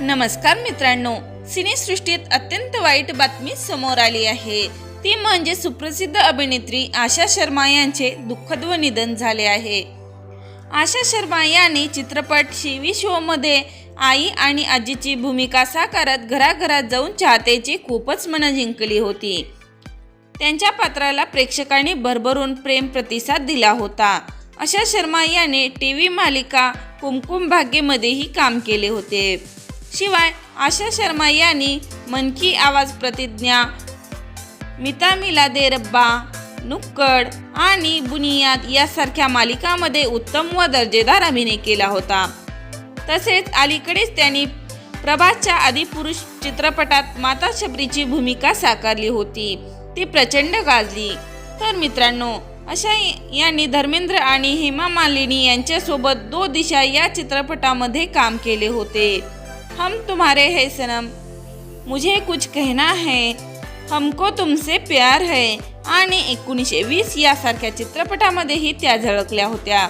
नमस्कार मित्रांनो सिनेसृष्टीत अत्यंत वाईट बातमी समोर आली आहे. ती म्हणजे सुप्रसिद्ध अभिनेत्री आशा शर्मा यांचे दुःखद व निधन झाले आहे. आशा शर्मा यांनी चित्रपट शिवी शोमध्ये आई आणि आजीची भूमिका साकारत घराघरात जाऊन चाहतेची खूपच मनं जिंकली होती. त्यांच्या पात्राला प्रेक्षकांनी भरभरून प्रेम प्रतिसाद दिला होता. आशा शर्मा याने टी व्ही मालिका कुमकुम भाग्यमध्येही काम केले होते. शिवाय आशा शर्मा यांनी मन की आवाज प्रतिज्ञा मिता मिला दे रब्बा नुक्कड आणि बुनियाद यासारख्या मालिकामध्ये उत्तम व दर्जेदार अभिनय केला होता. तसेच अलीकडेच त्यांनी प्रभासच्या आदिपुरुष चित्रपटात माता शबरीची भूमिका साकारली होती. ती प्रचंड गाजली. तर मित्रांनो अशा यांनी धर्मेंद्र आणि हेमा मालिनी यांच्यासोबत दो दिशा या चित्रपटामध्ये काम केले होते. हम तुम्हारे है सनम। मुझे कुछ कहना है। हमको तुमसे प्यार है। आणि एकोणीसशे वीस यासारख्या चित्रपटामध्येही त्या झळकल्या होत्या.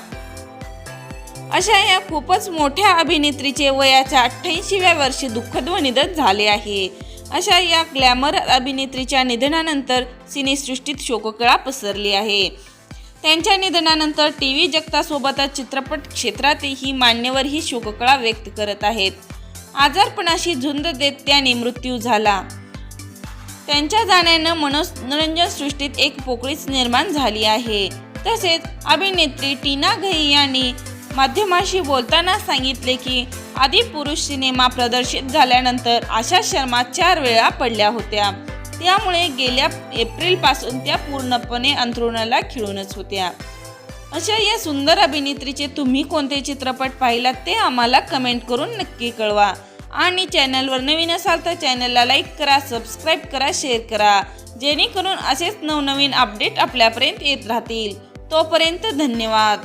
अशा या खूपच मोठ्या अभिनेत्रीचे वयाच्या अठ्ठ्याऐंशीव्या वर्षी दुःखद व निधन झाले आहे. अशा या ग्लॅमर अभिनेत्रीच्या निधनानंतर सिनेसृष्टीत शोककळा पसरली आहे. त्यांच्या निधनानंतर टी व्ही जगतासोबतच चित्रपट क्षेत्रातही मान्यवर ही शोककळा व्यक्त करत आहेत. आजारपणाशी झुंज देत त्याने मृत्यू झाला. त्यांच्या जाण्यानं मनोरंजन सृष्टीत एक पोकळीच निर्माण झाली आहे. तसेच अभिनेत्री टीना घई यांनी माध्यमाशी बोलताना सांगितले की आदिपुरुष सिनेमा प्रदर्शित झाल्यानंतर आशा शर्मा चार वेळा पडल्या होत्या. त्यामुळे गेल्या एप्रिलपासून त्या पूर्णपणे अंथरुणाला खिळूनच होत्या. अशा या सुंदर अभिनेत्रीचे तुम्ही कोणते चित्रपट पाहिलात ते आम्हाला कमेंट करून नक्की कळवा. आणि चॅनलवर नवीन असाल तर चॅनलला लाईक करा सबस्क्राईब करा शेअर करा. जेणेकरून असेच नवनवीन अपडेट आपल्यापर्यंत येत राहतील. तोपर्यंत धन्यवाद.